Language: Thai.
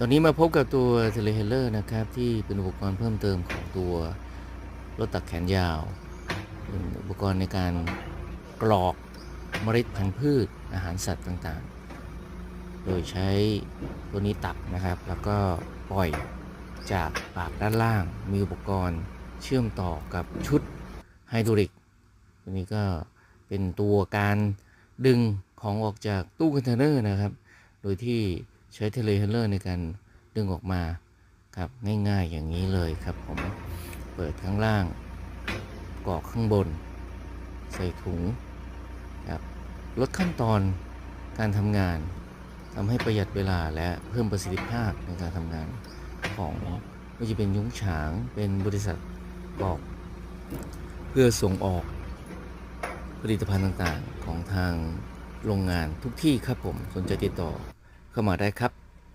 ตอนนี้มาพบกับตัวเทเลเฮเลอร์นะครับ ที่เป็นอุปกรณ์เพิ่มเติมของตัวรถตักแขนยาว เป็นอุปกรณ์ในการกรอกเมล็ดพันธุ์พืชอาหารสัตว์ต่างๆ โดยใช้ตัวนี้ตักนะครับ แล้วก็ปล่อยจากปากด้านล่าง มีอุปกรณ์เชื่อมต่อกับชุดไฮดรอลิกตัวนี้ก็เป็นตัวการดึงของออกจากตู้คอนเทนเนอร์นะครับ โดยที่ ใช้เทเลเฮลเลอร์ในการดึงออกมาครับง่ายๆอย่างนี้เลยครับผมเปิดข้างล่างกรอกข้างบน ใส่ถุงครับลดขั้นตอนการทำงานทำให้ประหยัดเวลาและเพิ่มประสิทธิภาพในการทำงานของไม่ว่าจะเป็นยุ้งฉางเป็นบริษัทกรอก เพื่อส่งออกผลิตภัณฑ์ต่างๆของทางโรงงานทุกที่ครับผมสนใจติดต่อ เข้ามาได้ครับ